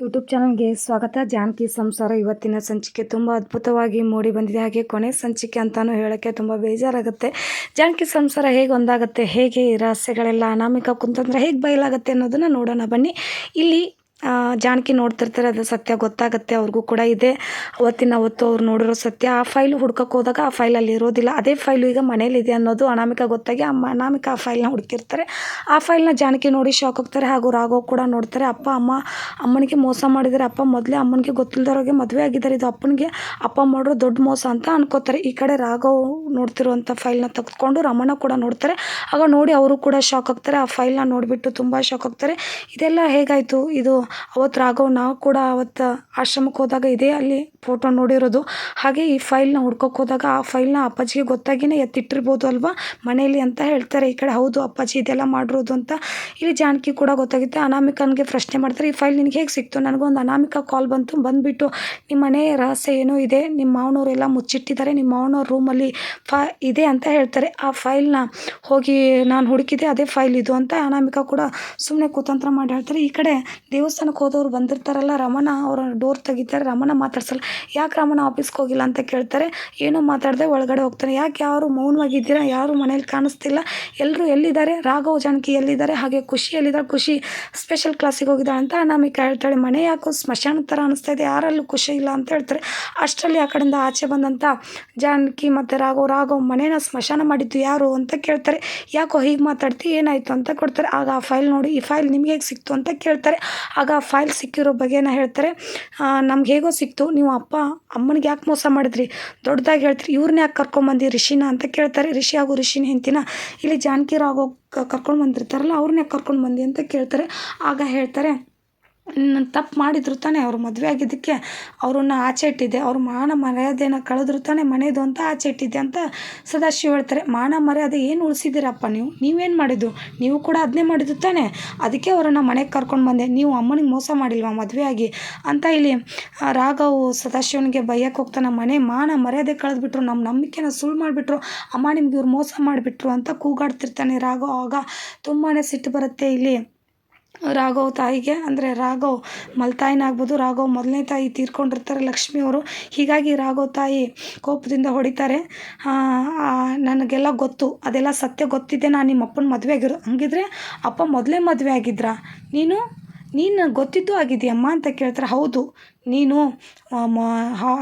YouTube ಚಾನಲ್ಗೆ ಸ್ವಾಗತ. ಜಾನಕಿ ಸಂಸಾರ ಇವತ್ತಿನ ಸಂಚಿಕೆ ತುಂಬ ಅದ್ಭುತವಾಗಿ ಮೂಡಿ ಬಂದಿದೆ. ಹಾಗೆ ಕೊನೆ ಸಂಚಿಕೆ ಅಂತಲೂ ಹೇಳೋಕ್ಕೆ ತುಂಬ ಬೇಜಾರಾಗುತ್ತೆ. ಜಾನಕಿ ಸಂಸಾರ ಹೇಗೆ ಒಂದಾಗುತ್ತೆ, ಹೇಗೆ ರಹಸ್ಯಗಳೆಲ್ಲ ಅನಾಮಿಕ ಕುಂತಂದ್ರೆ ಹೇಗೆ ಬಯಲಾಗುತ್ತೆ ಅನ್ನೋದನ್ನು ನೋಡೋಣ ಬನ್ನಿ. ಇಲ್ಲಿ ಜಾನಕಿ ನೋಡ್ತಿರ್ತಾರೆ, ಅದು ಸತ್ಯ ಗೊತ್ತಾಗುತ್ತೆ, ಅವ್ರಿಗೂ ಕೂಡ ಇದೆ. ಅವತ್ತಿನ ಅವತ್ತು ಅವ್ರು ನೋಡಿರೋ ಸತ್ಯ, ಆ ಫೈಲು ಹುಡ್ಕಕ್ಕೆ ಹೋದಾಗ ಆ ಫೈಲ್ ಅಲ್ಲಿ ಇರೋದಿಲ್ಲ. ಅದೇ ಫೈಲು ಈಗ ಮನೇಲಿದೆ ಅನ್ನೋದು ಅನಾಮಿಕ ಗೊತ್ತಾಗಿ ಅಮ್ಮ, ಅನಾಮಿಕ ಆ ಫೈಲ್ನ ಹುಡುಕಿರ್ತಾರೆ ಆ ಫೈಲ್ನ ಜಾನಕಿ ನೋಡಿ ಶಾಕ್ ಹೋಗ್ತಾರೆ ಹಾಗೂ ರಾಘವ್ ಕೂಡ ನೋಡ್ತಾರೆ, ಅಪ್ಪ, ಅಮ್ಮ, ಅಮ್ಮನಿಗೆ ಮೋಸ ಮಾಡಿದರೆ ಅಪ್ಪ ಮೊದಲೇ ಅಮ್ಮನಿಗೆ ಗೊತ್ತಿಲ್ಲದವ್ರಿಗೆ ಮದುವೆ ಆಗಿದ್ದಾರೆ. ಇದು ಅಪ್ಪನಿಗೆ, ಅಪ್ಪ ಮಾಡಿರೋ ದೊಡ್ಡ ಮೋಸ ಅಂತ ಅನ್ಕೋತಾರೆ. ಈ ಕಡೆ ರಾಘವ್ ನೋಡ್ತಿರುವಂಥ ಫೈಲ್ನ ತೆಗೆದುಕೊಂಡು ರಮಣ ಕೂಡ ನೋಡ್ತಾರೆ. ಆಗ ನೋಡಿ ಅವರು ಕೂಡ ಶಾಕ್ ಆಗ್ತಾರೆ. ಆ ಫೈಲ್ನ ನೋಡಿಬಿಟ್ಟು ತುಂಬ ಶಾಕ್ ಆಗ್ತಾರೆ. ಇದೆಲ್ಲ ಹೇಗಾಯಿತು? ಇದು ಅವತ್ತು ರಾಘವ್ ನಾವು ಕೂಡ ಅವತ್ತು ಆಶ್ರಮಕ್ಕೆ ಹೋದಾಗ ಇದೇ ಅಲ್ಲಿ ಫೋಟೋ ನೋಡಿರೋದು. ಹಾಗೆ ಈ ಫೈಲ್ನ ಹುಡ್ಕೋಕೆ ಹೋದಾಗ ಆ ಫೈಲ್ನ ಅಪ್ಪಾಜಿಗೆ ಗೊತ್ತಾಗಿನೇ ಎತ್ತಿಟ್ಟಿರ್ಬೋದು ಅಲ್ವಾ? ಮನೆಯಲ್ಲಿ ಅಂತ ಹೇಳ್ತಾರೆ, ಈ ಕಡೆ ಹೌದು ಅಪ್ಪಾಜಿ ಇದೆಲ್ಲ ಮಾಡಿರೋದು ಅಂತ. ಇಲ್ಲಿ ಜಾನಕಿ ಕೂಡ ಗೊತ್ತಾಗುತ್ತೆ, ಅನಾಮಿಕನಿಗೆ ಪ್ರಶ್ನೆ ಮಾಡ್ತಾರೆ, ಈ ಫೈಲ್ ನಿನಗೆ ಹೇಗೆ ಸಿಕ್ತು? ನನಗೊಂದು ಅನಾಮಿಕ ಕಾಲ್ ಬಂತು, ಬಂದುಬಿಟ್ಟು ನಿಮ್ಮ ಮನೆ ರಹಸ್ಯ ಏನೋ ಇದೆ ನಿಮ್ಮ ಮಾವನವರೆಲ್ಲ ಮುಚ್ಚಿಟ್ಟಿದ್ದಾರೆ ನಿಮ್ಮ ಮಾವನವ್ರ ರೂಮಲ್ಲಿ ಫ ಇದೆ ಅಂತ ಹೇಳ್ತಾರೆ. ಆ ಫೈಲ್ನ ಹೋಗಿ ನಾನು ಹುಡುಕಿದೆ, ಅದೇ ಫೈಲ್ ಇದು ಅಂತ ಅನಾಮಿಕ ಕೂಡ ಸುಮ್ಮನೆ ಕುತಂತ್ರ ಮಾಡಿ ಹೇಳ್ತಾರೆ. ಈ ಕಡೆ ದೇವಸ್ಥಾನಕ್ಕೆ ಹೋದವ್ರು ಬಂದಿರ್ತಾರಲ್ಲ, ರಮಣ ಅವರ ಡೋರ್ ತೆಗಿತಾರೆ, ರಮಣ ಮಾತಾಡ್ಸಲ್ಲ, ಯಾಕೆ ರಮಣ ಆಫೀಸ್ಗೆ ಹೋಗಿಲ್ಲ ಅಂತ ಕೇಳ್ತಾರೆ, ಏನೂ ಮಾತಾಡದೆ ಒಳಗಡೆ ಹೋಗ್ತಾನೆ, ಯಾಕೆ ಯಾರು ಮೌನವಾಗಿದ್ದೀರಾ, ಯಾರು ಮನೇಲಿ ಕಾಣಿಸ್ತಿಲ್ಲ ಎಲ್ಲರೂ ಎಲ್ಲಿದ್ದಾರೆ, ರಾಘವ್ ಜಾನಕಿ ಎಲ್ಲಿದ್ದಾರೆ, ಹಾಗೆ ಖುಷಿ ಎಲ್ಲಿದ್ದಾರೆ, ಖುಷಿ ಸ್ಪೆಷಲ್ ಕ್ಲಾಸಿಗೆ ಹೋಗಿದ್ದಾಳೆ ಅಂತ ನಮಗೆ ಹೇಳ್ತಾಳೆ, ಮನೆ ಯಾಕೋ ಸ್ಮಶಾನ ಥರ ಅನಿಸ್ತಾ ಇದೆ, ಯಾರಲ್ಲೂ ಖುಷಿ ಇಲ್ಲ ಅಂತ ಹೇಳ್ತಾರೆ. ಅಷ್ಟರಲ್ಲಿ ಆ ಕಡೆಯಿಂದ ಆಚೆ ಬಂದಂಥ ಜಾನಕಿ ಮತ್ತು ರಾಘವ್ ರಾಘವ್ ಮನೇನ ಸ್ಮಶಾನ ಮಾಡಿದ್ದು ಯಾರು ಅಂತ ಕೇಳ್ತಾರೆ. ಯಾಕೋ ಹೀಗೆ ಮಾತಾಡ್ತಿ, ಏನಾಯಿತು ಅಂತ ಕೊಡ್ತಾರೆ. ಆಗ ಆ ಫೈಲ್ ನೋಡಿ, ಈ ಫೈಲ್ ನಿಮಗೆ ಹೇಗೆ ಸಿಕ್ತು ಅಂತ ಕೇಳ್ತಾರೆ. ಆಗ ಆ ಫೈಲ್ ಸಿಕ್ಕಿರೋ ಬಗ್ಗೆನ ಹೇಳ್ತಾರೆ ನಮ್ಗೆ ಹೇಗೋ ಸಿಕ್ತು, ನೀವು ಅಪ್ಪ ಅಮ್ಮನಿಗೆ ಯಾಕೆ ಮೋಸ ಮಾಡಿದ್ರಿ? ದೊಡ್ಡದಾಗಿ ಹೇಳ್ತೀರಿ ಇವ್ರನ್ನ ಯಾಕೆ ಕರ್ಕೊಂಬಂದು ರಿಷಿನ ಅಂತ ಕೇಳ್ತಾರೆ. ರಿಷಿ ಹಾಗೂ ರಿಷಿನ ಹೆಂತಿನ ಇಲ್ಲಿ ಜಾನಕಿ ರಾಘವ್ ಕರ್ಕೊಂಡು ಬಂದಿರ್ತಾರಲ್ಲ ಅವ್ರನ್ನ ಯಾಕೆ ಕರ್ಕೊಂಡು ಬಂದಿ ಅಂತ ಕೇಳ್ತಾರೆ. ಆಗ ಹೇಳ್ತಾರೆ ತಪ್ಪು ಮಾಡಿದ್ರು ತಾನೇ ಅವ್ರು ಮದುವೆ ಆಗಿದ್ದಕ್ಕೆ. ಅವ್ರನ್ನ ಆಚೆ ಇಟ್ಟಿದ್ದೆ ಅವ್ರ ಮಾನ ಮರ್ಯಾದೆನ ಕಳೆದ್ರು ತಾನೇ ಮನೆಯದು ಅಂತ ಆಚೆ ಇಟ್ಟಿದ್ದೆ ಅಂತ ಸದಾಶಿವ ಹೇಳ್ತಾರೆ. ಮಾನ ಮರ್ಯಾದೆ ಏನು ಉಳಿಸಿದ್ದೀರಪ್ಪ ನೀವು? ನೀವೇನು ಮಾಡಿದ್ದು? ನೀವು ಕೂಡ ಅದನ್ನೇ ಮಾಡಿದ್ದು ತಾನೇ. ಅದಕ್ಕೆ ಅವರನ್ನು ಮನೆಗೆ ಕರ್ಕೊಂಡು ಬಂದೆ. ನೀವು ಅಮ್ಮನಿಗೆ ಮೋಸ ಮಾಡಿಲ್ವಾ ಮದುವೆ ಆಗಿ? ಅಂತ ಇಲ್ಲಿ ರಾಘವ್ ಸದಾಶಿವನಿಗೆ ಬೈಯಕ್ಕೆ ಹೋಗ್ತಾನೆ. ಮನೆ ಮಾನ ಮರ್ಯಾದೆ ಕಳೆದ್ಬಿಟ್ರು. ನಮ್ಮ ನಂಬಿಕೆನ ಸುಳ್ಳು ಮಾಡಿಬಿಟ್ರು. ಅಮ್ಮ ನಿಮ್ಗೆ ಇವ್ರು ಮೋಸ ಮಾಡಿಬಿಟ್ರು ಅಂತ ಕೂಗಾಡ್ತಿರ್ತಾನೆ ರಾಘವ್. ಆಗ ತುಂಬಾ ಸಿಟ್ಟು ಬರುತ್ತೆ ಇಲ್ಲಿ. ರಾಘವ್ ತಾಯಿಗೆ, ಅಂದರೆ ರಾಘವ್ ಮಲ್ತಾಯಿನ ಆಗ್ಬೋದು. ರಾಘವ್ ಮೊದಲನೇ ತಾಯಿ ತೀರ್ಕೊಂಡಿರ್ತಾರೆ ಲಕ್ಷ್ಮಿಯವರು ಹೀಗಾಗಿ ರಾಘವ್ ತಾಯಿ ಕೋಪದಿಂದ ಹೊಡಿತಾರೆ. ನನಗೆಲ್ಲ ಗೊತ್ತು. ಅದೆಲ್ಲ ಸತ್ಯ ಗೊತ್ತಿದೆ. ನಾನು ನಿಮ್ಮ ಅಪ್ಪನ ಮದುವೆ ಆಗಿರೋ ಹಂಗಿದ್ರೆ ಅಪ್ಪ ಮೊದಲೇ ಮದುವೆ ಆಗಿದ್ರಾ? ನೀನು? ನೀನು ಗೊತ್ತಿದ್ದು ಆಗಿದೆಯಮ್ಮ ಅಂತ ಕೇಳ್ತಾರೆ, ಹೌದು. ನೀನು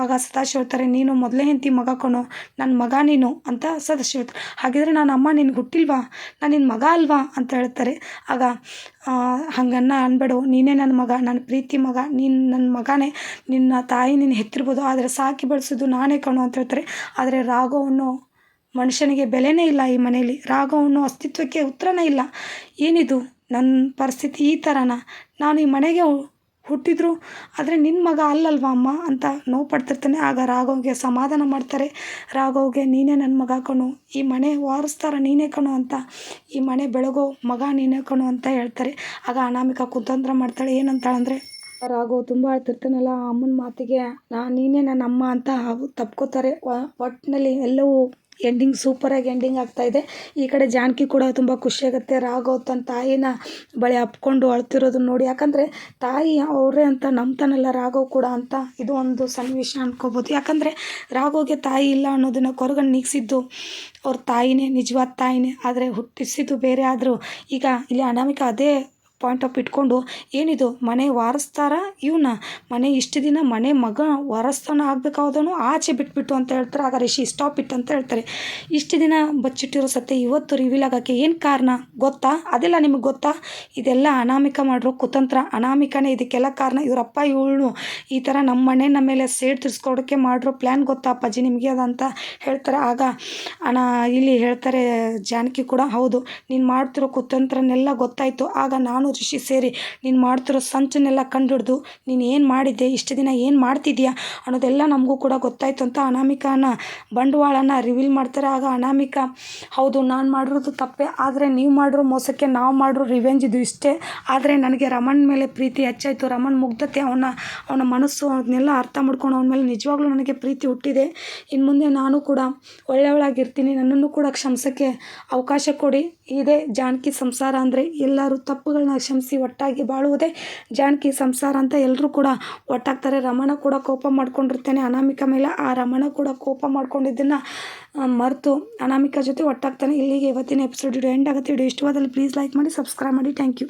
ಆಗ ಸದಾಶಿವ ಹೇಳ್ತಾರೆ, ನೀನು ಮೊದಲೇ ಹೆಂಡತಿ ಮಗ ಕಣೋ ನನ್ನ ಮಗ ನೀನು ಅಂತ ಸದಾಶಿವ ಹೇಳ್ತಾರೆ. ಹಾಗಿದ್ರೆ ನಾನು ಅಮ್ಮ ನಿನ್ಗೆ ಹುಟ್ಟಿಲ್ವಾ? ನಾನು ನಿನ್ನ ಮಗ ಅಲ್ವಾ ಅಂತ ಹೇಳ್ತಾರೆ. ಆಗ ಹಂಗನ್ನ ಅನ್ಬೇಡು, ನೀನೇ ನನ್ನ ಮಗ ನನ್ನ ಪ್ರೀತಿ ಮಗ, ನೀನು ನನ್ನ ಮಗನೇ, ನಿನ್ನ ತಾಯಿ ನೀನು ಹೆತ್ತಿರ್ಬೋದು, ಆದರೆ ಸಾಕಿ ಬೆಳೆಸೋದು ನಾನೇ ಕಣೋ ಅಂತ ಹೇಳ್ತಾರೆ. ಆದರೆ ರಾಘವನ್ನು ಮನುಷ್ಯನಿಗೆ ಬೆಲೆನೇ ಇಲ್ಲ ಈ ಮನೆಯಲ್ಲಿ. ರಾಘವನ್ನು ಅಸ್ತಿತ್ವಕ್ಕೆ ಉತ್ತರನೇ ಇಲ್ಲ. ಏನಿದು? ನನ್ನ ಪರಿಸ್ಥಿತಿ ಈ ಥರನ ನಾನು ಈ ಮನೆಗೆ ಹುಟ್ಟಿದ್ರು, ಆದರೆ ನಿನ್ನ ಮಗ ಅಲ್ಲಲ್ವಾ ಅಮ್ಮ? ಅಂತ ನೋವು ಪಡ್ತಿರ್ತಾನೆ. ಆಗ ರಾಘವ್ಗೆ ಸಮಾಧಾನ ಮಾಡ್ತಾರೆ. ರಾಘವ್ಗೆ, ನೀನೇ ನನ್ನ ಮಗ ಕಣು. ಈ ಮನೆ ವಾರಿಸ್ತಾರ ನೀನೇ ಕಣು ಅಂತ. ಈ ಮನೆ ಬೆಳಗೋ ಮಗ ನೀನೇ ಕಣು ಅಂತ ಹೇಳ್ತಾರೆ. ಆಗ ಅನಾಮಿಕ ಕುತಂತ್ರ ಮಾಡ್ತಾಳೆ. ಏನಂತಾಳಂದರೆ, ರಾಘವ್, ತುಂಬ ಅಳ್ತಿರ್ತಾನಲ್ಲ ಅಮ್ಮನ ಮಾತಿಗೆ, ನಾ ನೀನೇ ನನ್ನ ಅಮ್ಮ ಅಂತ ತಪ್ಕೋತಾರೆ. ಒಟ್ಟಿನಲ್ಲಿ ಎಲ್ಲವೂ ಎಂಡಿಂಗ್ ಸೂಪರಾಗಿ ಎಂಡಿಂಗ್ ಆಗ್ತಾ ಇದೆ. ಈ ಕಡೆ ಜಾನಕಿ ಕೂಡ ತುಂಬ ಖುಷಿಯಾಗುತ್ತೆ ರಾಘವ್ ತನ್ನ ತಾಯಿನ ಬಳಿ ಅಪ್ಕೊಂಡು ಅಳ್ತಿರೋದನ್ನ ನೋಡಿ. ಯಾಕಂದರೆ ತಾಯಿ ಅವರೇ ಅಂತ ನಂಬ್ತಾನಲ್ಲ ರಾಘವ್ ಕೂಡ ಅಂತ ಇದು ಒಂದು ಸನ್ನಿವೇಶ ಅನ್ಕೋಬೋದು. ಯಾಕಂದರೆ ರಾಘವ್ಗೆ ತಾಯಿ ಇಲ್ಲ ಅನ್ನೋದನ್ನು ಕೊರಗಣ್ಣು ನೀಗಿಸಿದ್ದು ಅವ್ರ ತಾಯಿನೇ, ನಿಜವಾದ ತಾಯಿನೇ. ಆದರೆ ಹುಟ್ಟಿಸಿದ್ದು ಬೇರೆ ಆದರೂ ಈಗ ಇಲ್ಲಿ ಅನಾಮಿಕ ಅದೇ ಪಾಯಿಂಟ್ ಆಫ್ ಇಟ್ಕೊಂಡು ಏನಿದು? ಮನೆ ವಾರಸ್ತಾರ ಇವನ? ಮನೆ ಇಷ್ಟು ದಿನ ಮನೆ ಮಗ ವಾರಸ್ತಾನ ಆಗಬೇಕಾದವನು ಆಚೆ ಬಿಟ್ಬಿಟ್ಟು ಅಂತ ಹೇಳ್ತಾರೆ. ಆಗ ರಿಷಿ, ಸ್ಟಾಪ್ ಇಟ್ ಅಂತ ಹೇಳ್ತಾರೆ. ಇಷ್ಟು ದಿನ ಬಚ್ಚಿಟ್ಟಿರೋ ಸತ್ಯ ಇವತ್ತು ರಿವೀಲ್ ಆಗೋಕ್ಕೆ ಏನು ಕಾರಣ? ಗೊತ್ತಾ? ಅದೆಲ್ಲ ನಿಮಗೆ ಗೊತ್ತಾ? ಇದೆಲ್ಲ ಅನಾಮಿಕ ಮಾಡಿರೋ ಕುತಂತ್ರ. ಅನಾಮಿಕನೇ ಇದಕ್ಕೆಲ್ಲ ಕಾರಣ ಇವರಪ್ಪ ಇವಳು. ಈ ಥರ ನಮ್ಮ ಮನೆ ನಮ್ಮ ಮೇಲೆ ಸೇಡ್ ತಿರ್ಸ್ಕೊಡೋಕ್ಕೆ ಮಾಡಿರೋ ಪ್ಲ್ಯಾನ್ ಗೊತ್ತಾ ಅಪ್ಪಾಜಿ? ನಿಮಗೆ ಅದಂತ ಹೇಳ್ತಾರೆ. ಆಗ ಅನಾ ಇಲ್ಲಿ ಹೇಳ್ತಾರೆ ಜಾನಕಿ ಕೂಡ, ಹೌದು, ನೀನು ಮಾಡ್ತಿರೋ ಕುತಂತ್ರನೆಲ್ಲ ಗೊತ್ತಾಯಿತು. ಆಗ ನಾನು ಋಷಿ ಸೇರಿ ನೀನು ಮಾಡ್ತಿರೋ ಸಂಚನ್ನೆಲ್ಲ ಕಂಡುಹಿಡ್ದು ನೀನು ಏನು ಮಾಡಿದ್ದೆ ಇಷ್ಟು ದಿನ ಏನು ಮಾಡ್ತಿದ್ಯಾ ಅನ್ನೋದೆಲ್ಲ ನಮಗೂ ಕೂಡ ಗೊತ್ತಾಯಿತು ಅಂತ ಅನಾಮಿಕಾನ ಬಂಡವಾಳನ ರಿವೀಲ್ ಮಾಡ್ತಾರೆ. ಆಗ ಅನಾಮಿಕ, ಹೌದು ನಾನು ಮಾಡಿರೋದು ತಪ್ಪೇ, ಆದರೆ ನೀವು ಮಾಡಿರೋ ಮೋಸಕ್ಕೆ ನಾವು ಮಾಡಿರೋ ರಿವೆಂಜ್ ಇದು ಇಷ್ಟೇ, ಆದರೆ ನನಗೆ ರಮಣ್ ಮೇಲೆ ಪ್ರೀತಿ ಹೆಚ್ಚಾಯಿತು. ರಮಣ್ ಮುಗ್ಧತೆ ಅವನ ಅವನ ಮನಸ್ಸು ಅವನ್ನೆಲ್ಲ ಅರ್ಥ ಮಾಡ್ಕೊಂಡು ಅವನ ಮೇಲೆ ನಿಜವಾಗ್ಲೂ ನನಗೆ ಪ್ರೀತಿ ಹುಟ್ಟಿದೆ. ಇನ್ನು ಮುಂದೆ ನಾನು ಕೂಡ ಒಳ್ಳೆಯವಳಾಗಿರ್ತೀನಿ. ನನ್ನನ್ನು ಕೂಡ ಕ್ಷಮಿಸೋಕ್ಕೆ ಅವಕಾಶ ಕೊಡಿ. ಇದೇ ಜಾನಕಿ ಸಂಸಾರ ಅಂದರೆ ಎಲ್ಲರೂ ತಪ್ಪುಗಳನ್ನ ಕ್ಷಮಿಸಿ ಒಟ್ಟಾಗಿ ಬಾಳುವುದೇ ಜಾನಕಿ ಸಂಸಾರ ಅಂತ ಎಲ್ಲರೂ ಕೂಡ ಒಟ್ಟಾಗ್ತಾರೆ. ರಮಣ ಕೂಡ ಕೋಪ ಮಾಡ್ಕೊಂಡಿರ್ತಾನೆ ಅನಾಮಿಕ ಮೇಲೆ. ಆ ರಮಣ ಕೂಡ ಕೋಪ ಮಾಡ್ಕೊಂಡಿದ್ದನ್ನು ಮರೆತು ಅನಾಮಿಕ ಜೊತೆ ಒಟ್ಟಾಗ್ತಾನೆ. ಇಲ್ಲಿಗೆ ಇವತ್ತಿನ ಎಪಿಸೋಡ್ ವಿಡಿಯೋ ಎಂಡ್ ಆಗುತ್ತೆ. ವಿಡಿಯೋ ಇಷ್ಟವಾದಲ್ಲಿ ಪ್ಲೀಸ್ ಲೈಕ್ ಮಾಡಿ ಸಬ್ಸ್ಕ್ರೈಬ್ ಮಾಡಿ. Thank you